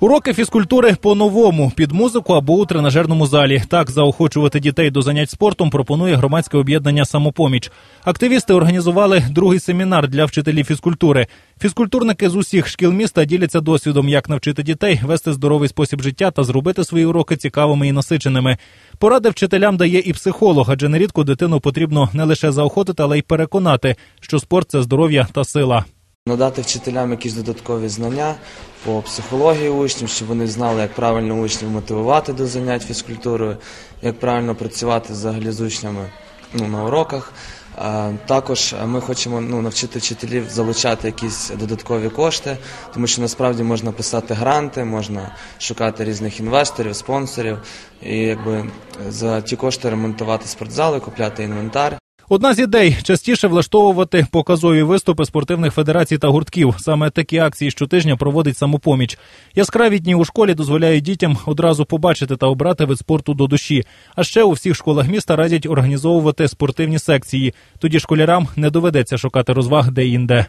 Уроки фізкультури по-новому під музику або у тренажерному залі. Так заохочувати дітей до занять спортом пропонує громадське об'єднання Самопоміч. Активісти організували другий семінар для вчителів фізкультури. Фізкультурники з усіх шкіл міста діляться досвідом, як навчити дітей вести здоровий спосіб життя та зробити свої уроки цікавими і насиченими. Поради вчителям дає і психолог, адже нерідко дитину потрібно не лише заохотити, але й переконати, що спорт це здоров'я та сила. Надати вчителям якісь додаткові знання по психології учнів, щоб вони знали, як правильно учнів мотивувати до занять фізкультурою, як правильно працювати взагалі з учнями ну, на уроках. Також ми хочемо ну, навчити вчителів залучати якісь додаткові кошти, тому що насправді можна писати гранти, можна шукати різних інвесторів, спонсорів і якби за ті кошти ремонтувати спортзали, купляти інвентар. Одна з ідей частіше влаштовувати показові виступи спортивних федерацій та гуртків. Саме такі акції щотижня проводить самопоміч. Яскраві дні у школі дозволяють дітям одразу побачити та обрати вид спорту до душі. А ще у всіх школах міста радять організовувати спортивні секції. Тоді школярам не доведеться шукати розваг де інде.